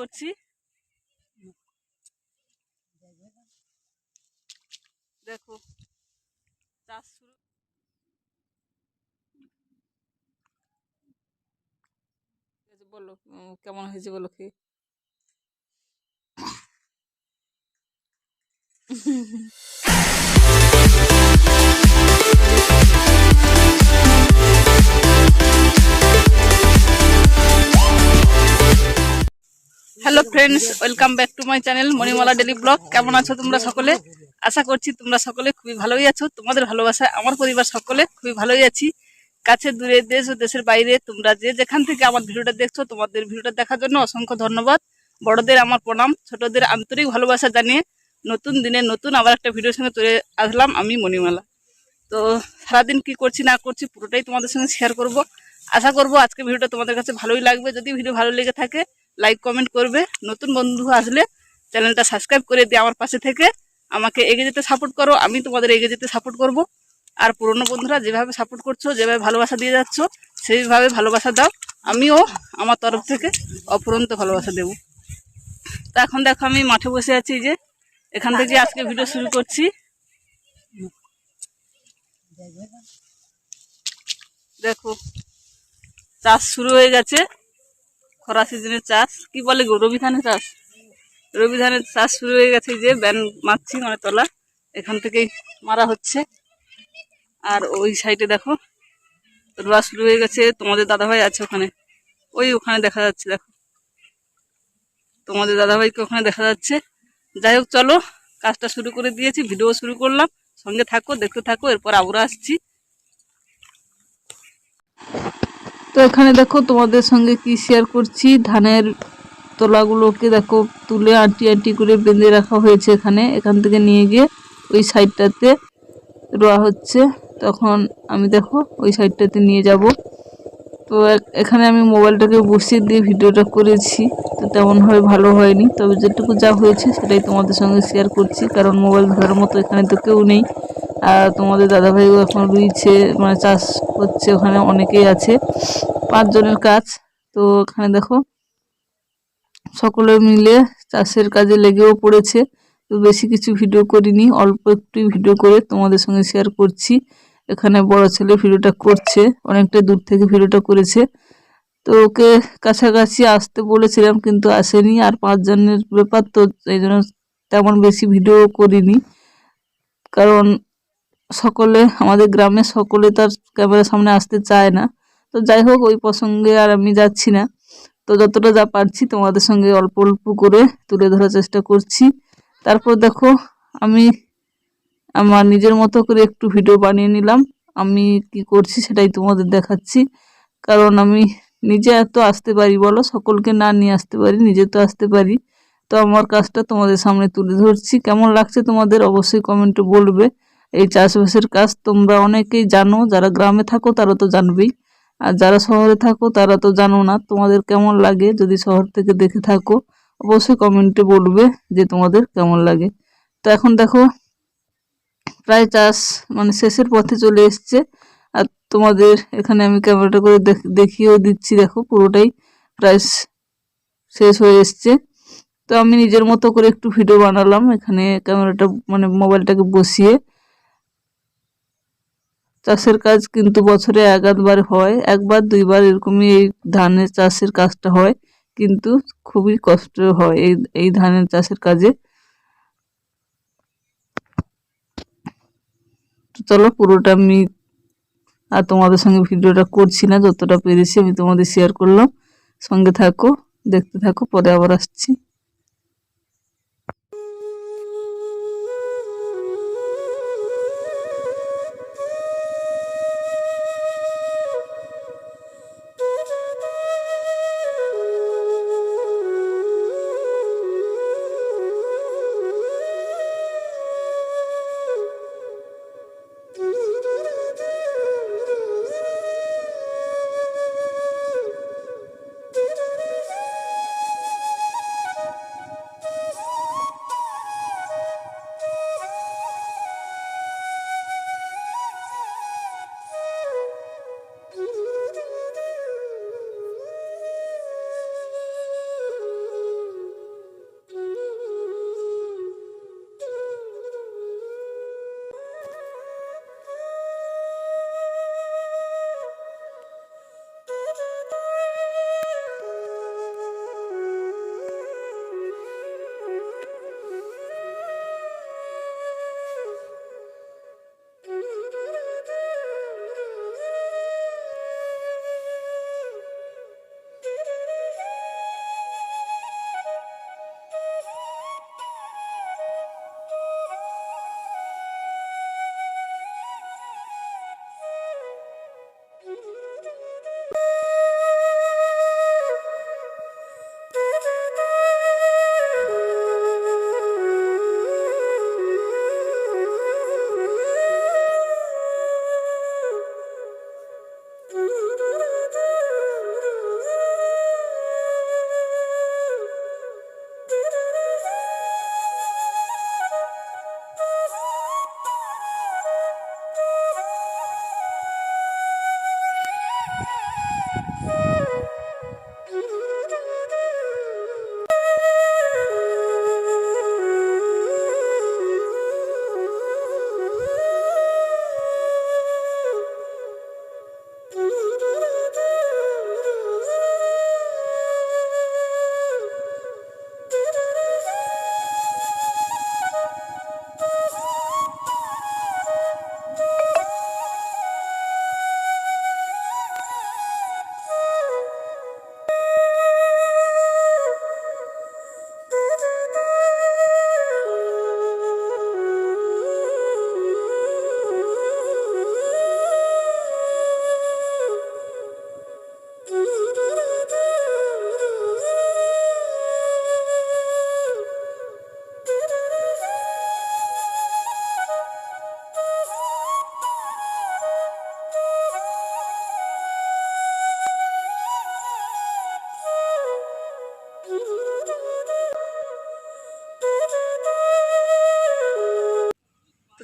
করছি। দেখো চাষ শুরু। বলো কেমন হয়েছে বলো কি? Hello friends welcome back to my channel Manimala daily blog কেমন আছো তোমরা সকলে? আশা করছি তোমরা সকলে খুবই ভালোই আছো। তোমাদের ভালোবাসায় আমার পরিবার সকলে খুবই ভালোই আছি। কাছে দূরে দেশ ও দেশের বাইরে তোমরা যে যেখান থেকে আমার ভিডিওটা দেখছ, তোমাদের ভিডিওটা দেখার জন্য অসংখ্য ধন্যবাদ। বড়দের আমার প্রণাম, ছোটদের আন্তরিক ভালোবাসা জানিয়ে নতুন দিনে নতুন আবার একটা ভিডিওর সঙ্গে চলে আসলাম আমি মণিমালা। তো সারাদিন কি করছি, না করছি, পুরোটাই তোমাদের সঙ্গে শেয়ার করব। আশা করব আজকে ভিডিওটা তোমাদের কাছে ভালোই লাগবে। যদি ভিডিও ভালো লেগে থাকে লাইক কমেন্ট করবে। নতুন বন্ধু আসলে চ্যানেলটা সাবস্ক্রাইব করে দিয়ে আমার পাশে থেকে আমাকে এগিয়ে যেতে সাপোর্ট করো। আমি তোমাদের এগিয়ে যেতে সাপোর্ট করব। আর পুরনো বন্ধুরা যেভাবে সাপোর্ট করছ, যেভাবে ভালোবাসা দিয়ে যাচ্ছ, সেইভাবে ভালোবাসা দাও। আমিও আমার তরফ থেকে অফুরন্ত ভালোবাসা দেব। তা এখন দেখো আমি মাঠে বসে আছি যে, এখান থেকে আজকে ভিডিও শুরু করছি। দেখো, চাষ শুরু হয়ে গেছে। খরা সিজনের চাষ। কি বলে গো, রবি ধানের চাষ? রবি ধানের চাষ শুরু হয়ে গেছে যে, ব্যান মারছি মানে তলা। এখান থেকেই মারা হচ্ছে। আর ওই সাইডে দেখো, রোয়া শুরু হয়ে গেছে। তোমাদের দাদাভাই আছে ওখানে। ওই ওখানে দেখা যাচ্ছে, দেখো। তোমাদের দাদাভাইকে ওখানে দেখা যাচ্ছে। যাই হোক, চলো, কাজটা শুরু করে দিয়েছি ভিডিও শুরু করলাম। সঙ্গে থাকো, দেখতে থাকো, এরপর আবার আসছি। তো এখানে দেখো তোমাদের সঙ্গে কি শেয়ার করছি। ধানের তোলাগুলোকে দেখো তুলে আটি আটি করে বেঁধে রাখা হয়েছে এখানে। এখান থেকে নিয়ে গিয়ে ওই সাইডটাতে রোয়া হচ্ছে। তখন আমি দেখো ওই সাইডটাতে নিয়ে যাব। তো এখানে আমি মোবাইলটাকে বসিয়ে দিয়ে ভিডিওটা করেছি। তো তেমনভাবে ভালো হয়নি। তবে যেটুকু যা হয়েছে সেটাই তোমাদের সঙ্গে শেয়ার করছি। কারণ মোবাইল ধরার মতো এখানে তো কেউ নেই। আর তোমাদের দাদাভাইও এখন রুইছে মানে চাষ হচ্ছে ওখানে অনেকেই আছে, পাঁচজনের কাজ। তো এখানে দেখো, সকলে মিলে চাষের কাজে লেগেও পড়েছে। তো বেশি কিছু ভিডিও করিনি, অল্প একটু ভিডিও করে তোমাদের সঙ্গে শেয়ার করছি। এখানে বড় ছেলে ভিডিওটা করছে, অনেকটা দূর থেকে ভিডিওটা করেছে। তো ওকে কাছাকাছি আসতে বলেছিলাম, কিন্তু আসেনি, আর পাঁচজনের ব্যাপার তো এই জন্য তেমন বেশি ভিডিও করিনি। কারণ সকলে, আমাদের গ্রামে সকলে তার ক্যামেরার সামনে আসতে চায় না। তো যাই হোক, ওই প্রসঙ্গে আর আমি যাচ্ছি না। তো যতটা যা পারছি তোমাদের সঙ্গে অল্প অল্প করে তুলে ধরার চেষ্টা করছি। তারপর দেখো, আমি আমার নিজের মতো করে একটু ভিডিও বানিয়ে নিলাম। আমি কি করছি সেটাই তোমাদের দেখাচ্ছি। কারণ আমি নিজে এত আসতে পারি, বলো? সকলকে না নিয়ে আসতে পারি, নিজে তো আসতে পারি। তো আমার কাজটা তোমাদের সামনে তুলে ধরছি। কেমন লাগছে তোমাদের? অবশ্যই কমেন্টে বলবে। এই চাষবাসের কাজ তোমরা অনেকেই জানো, যারা গ্রামে থাকো তারা তো জানবেই। আর যারা শহরে থাকো তারা তো জানো না, তোমাদের কেমন লাগে যদি শহর থেকে দেখে থাকো, অবশ্যই কমেন্টে বলবে যে তোমাদের কেমন লাগে। তো এখন দেখো, প্রায় চাষ মানে শেষের পথে চলে এসছে। আর তোমাদের এখানে আমি ক্যামেরাটা করে দেখ- দেখিয়েও দিচ্ছি, দেখো পুরোটাই প্রায় শেষ হয়ে এসছে। তো আমি নিজের মতো করে একটু ভিডিও বানালাম, এখানে ক্যামেরাটা মানে মোবাইলটাকে বসিয়ে চাষের কাজ কিন্তু বছরে এক আধবার হয়, একবার, দুইবার এরকমই এই ধানের চাষের কাজটা হয়, কিন্তু খুবই কষ্ট হয় এই এই ধানের চাষের কাজে। তো চলো পুরোটা আমি আর তোমাদের সঙ্গে ভিডিওটা করছি না, যতটা পেরেছি আমি তোমাদের শেয়ার করলাম। সঙ্গে থাকো, দেখতে থাকো, পরে আবার আসছি। Mm-hmm.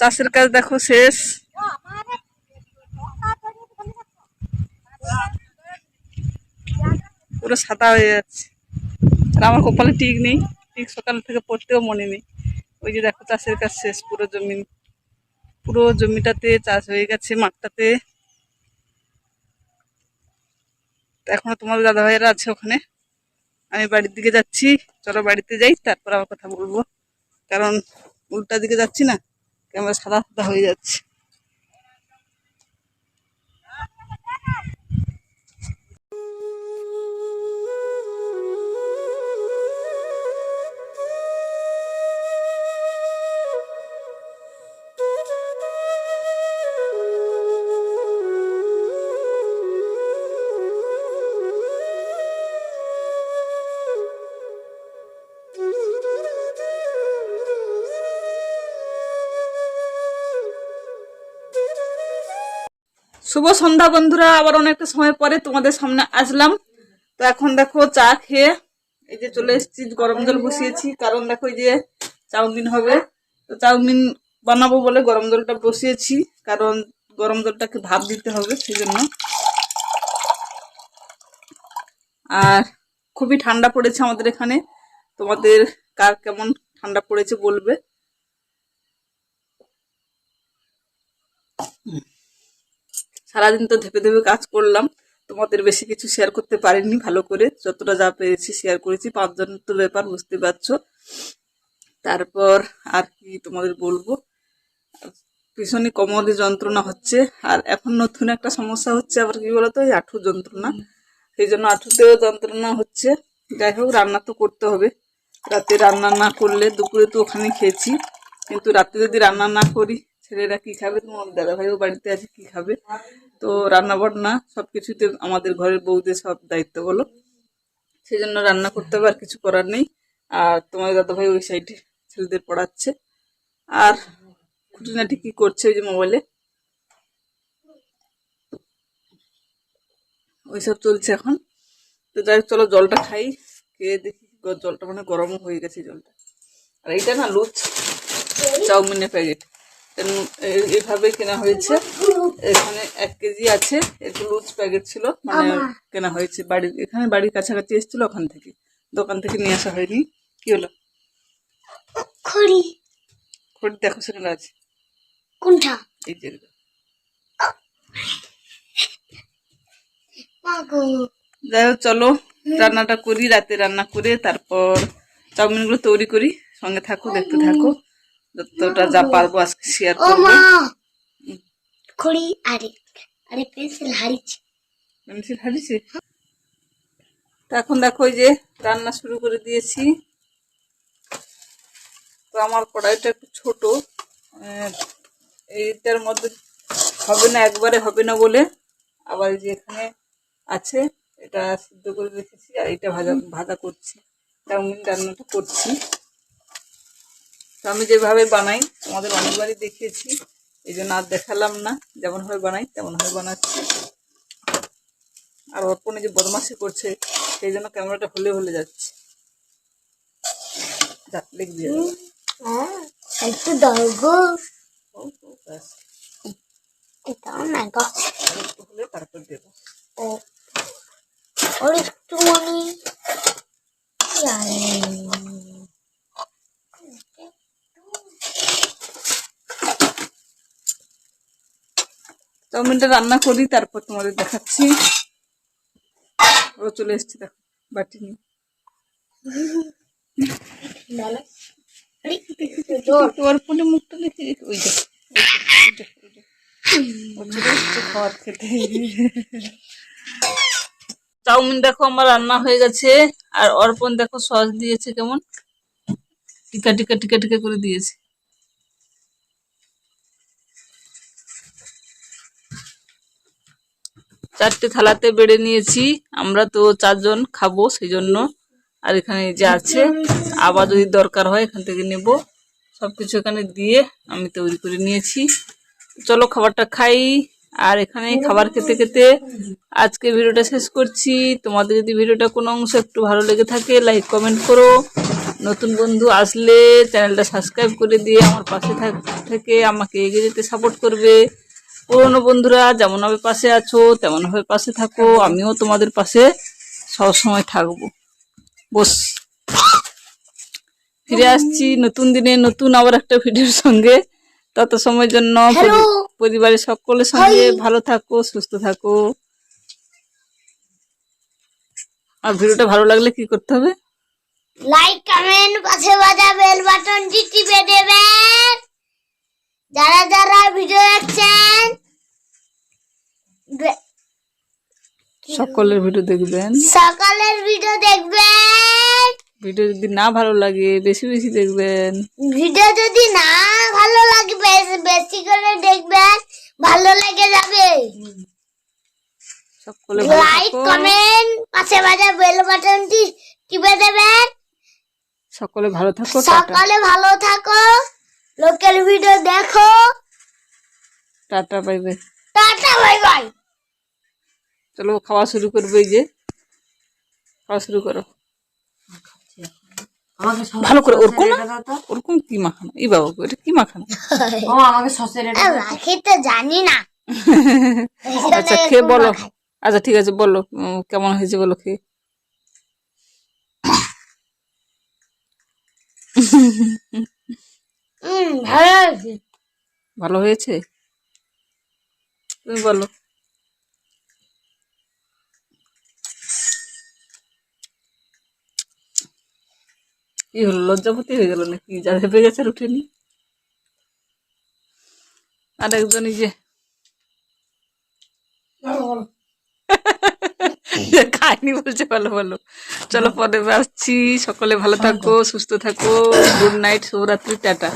চাষের কাজ দেখো শেষ। পুরো সাদা হয়ে যাচ্ছে। আর আমার কপালে টিক নেই। ঠিক সকাল থেকে পড়তেও মনে নেই। ওই যে দেখো চাষের কাজ শেষ, পুরো জমি। পুরো জমিটাতে চাষ হয়ে গেছে মাঠটাতে। এখনও তোমাদের দাদা ভাইয়েরা আছে ওখানে। আমি বাড়ির দিকে যাচ্ছি। চলো বাড়িতে যাই, তারপর আবার কথা বলব। কারণ উল্টা দিকে যাচ্ছি না। ক্যামেরা সাদা সাদা হয়ে যাচ্ছে। শুভ সন্ধ্যা বন্ধুরা, আবার অনেকটা সময় পরে তোমাদের সামনে আসলাম। তো এখন দেখো চা খেয়ে এই যে চলে এসেছি, গরম জল বসিয়েছি। কারণ দেখো এই যে চাউমিন হবে, তো চাউমিন বানাবো বলে গরম জলটা বসিয়েছি। কারণ গরম জলটাকে ভাপ দিতে হবে সেই জন্য আর খুবই ঠান্ডা পড়েছে আমাদের এখানে। তোমাদের কার কেমন ঠান্ডা পড়েছে বলবে? সারাদিন তো ধেপে ধেপে কাজ করলাম। তোমাদের বেশি কিছু শেয়ার করতে পারিনি, ভালো করে। যতটা যা পেরেছি শেয়ার করেছি, পাঁচজন তো ব্যাপার, বুঝতে পারছ। তারপর আর কি তোমাদের বলব? ভীষণই কোমরে যন্ত্রণা হচ্ছে। আর এখন নতুন একটা সমস্যা হচ্ছে আবার কি বলতো? এই আঠু যন্ত্রণা। সেই জন্য আঠুতেও যন্ত্রণা হচ্ছে। যাই হোক, রান্না তো করতে হবে। রাতে রান্না না করলে দুপুরে তো ওখানে খেয়েছি। কিন্তু রাতে যদি রান্না না করি ছেলেরা কি খাবে? তোমার দাদা ভাইও বাড়িতে আছে, কি খাবে? তো রান্না বান্না সব কিছুতে আমাদের ঘরের বউদের সব দায়িত্ব বলো। সেই জন্য রান্না করতে হবে, আর কিছু করার নেই। আর তোমার দাদা ভাই ওই সাইডে ছেলেদের পড়াচ্ছে। আর খুঁটিনাটি কি করছে ওই যে মোবাইলে ওইসব চলছে এখন। তো যাই চলো জলটা খাই, খেয়ে দেখি জলটা মানে গরমও হয়ে গেছে জলটা। আর এইটা না লুচ, চাউমিনের প্যাকেট। এইভাবে কেনা হয়েছে। এখানে এক কেজি আছে। একটু লুজ প্যাকেট ছিল মানে কেনা হয়েছে। বাড়ির এখানে বাড়ির কাছাকাছি এসেছিল ওখান থেকে। দোকান থেকে নিয়ে আসা হয়নি। কি হলো? খড়ি। খড়ি দেখো সেখানে আছে। কোনটা? এই যে যাই হোক চলো রান্নাটা করি রাতে রান্না করে তারপর চাউমিনগুলো তৈরি করি। সঙ্গে থাকো দেখতে থাকো। যতটা যা পারব আজকে শেয়ার করব। খড়ি আরে আরে পেন্সিল হারিয়েছে। পেন্সিল হারিয়েছে? তো এখন দেখো যে রান্না শুরু করে দিয়েছি। তো আমার কড়াইটা একটু ছোট। এইটার মধ্যে হবে না একবারে হবে না বলে। আবার যে এখানে আছে এটা সিদ্ধ করে রেখেছি আর এটা ভাজা ভাজা করছি। চাউমিন রান্নাটা করছি। তো আমি যেভাবে বানাই তোমাদের অনেকবারই দেখিয়েছি এই জন্য আর দেখালাম না যেমনভাবে বানাই তেমনভাবে বানাচ্ছি। আর অর্পণে যে বদমাসি করছে সেই জন্য ক্যামেরাটা হলে হলে যাচ্ছে। যা লিখ হ্যাঁ একটু দাও গো। ও, ও, ব্যাস। দাও না গো হলে তারপর দেবো। একটু মানে চাউমিনটা রান্না করি, তারপর তোমাদের দেখাচ্ছি। ও চলে এসছে, দেখো, বাটি নিয়ে। মুখটা দেখে, ওই খেতে। চাউমিন দেখো, আমার রান্না হয়ে গেছে। আর অর্পণ দেখো, সস দিয়েছে কেমন? টিকা টিকা টিকা টিকা করে দিয়েছে। চারটে থালাতে বেড়ে নিয়েছি। আমরা তো চারজন খাব সেই জন্য আর এখানে যে আছে, আবার যদি দরকার হয় এখান থেকে নেব। সব কিছু এখানে দিয়ে আমি তৈরি করে নিয়েছি। চলো খাবারটা খাই। আর এখানে খাবার খেতে খেতে আজকে ভিডিওটা শেষ করছি। তোমাদের যদি ভিডিওটা কোনো অংশ একটু ভালো লেগে থাকে লাইক কমেন্ট করো। নতুন বন্ধু আসলে চ্যানেলটা সাবস্ক্রাইব করে দিয়ে আমার পাশে থেকে আমাকে এগিয়ে যেতে সাপোর্ট করবে। পুরনো বন্ধুরা যেমনভাবে পাশে আছো তেমনভাবে পাশে থাকো। আমিও তোমাদের পাশে সবসময় থাকব। বস। ফিরে আসছি নতুন দিনে নতুন আবার একটা ভিডিওর সঙ্গে। তত সময়ের জন্য পরিবারের সকলের সঙ্গে ভালো থাকো সুস্থ থাকো। আর ভিডিওটা ভালো লাগলে কি করতে হবে? লাইক কমেন্ট পাশে বাজা বেল বাটনটি টিপে দেবেন। যারা যারা ভিডিও দেখছেন সকলের ভিডিও দেখবেন। সকালের ভিডিও দেখবেন। ভিডিও যদি না ভালো লাগে বেশি বেশি দেখবেন। ভিডিও যদি না ভালো লাগে বেশি করে দেখবেন। ভালো লেগে যাবে। সকলে লাইক কমেন্ট পাশে বাজা বেল বাটনটি টিপে দেবেন। সকলে ভালো থাকো সকালে ভালো থাকো। লোকাল ভিডিও দেখো। Tata bye bye tata bye bye চলো খাওয়া শুরু করবে এই যে। খাওয়া শুরু করো। ভালো করে ওরকম। ওরকম কি মাখানো? এই বাবা এটা কি মাখানো? ও আমাকে সসের এটা দাও। জানি না। আচ্ছা খেয়ে বলো। আচ্ছা ঠিক আছে বলো। কেমন হয়েছে বলো খেয়ে? ভালো হয়েছে। ভালো হয়েছে? তুমি বলো। কি হলো? লজ্জাপতি হয়ে গেল নাকি? যা ভেবে গেছে আর উঠেনি আর একজন যে। খাইনি বলছে ভালো ভালো চলো পরে আসছি। সকলে ভালো থাকো সুস্থ থাকো। গুড নাইট শুভরাত্রি টাটা।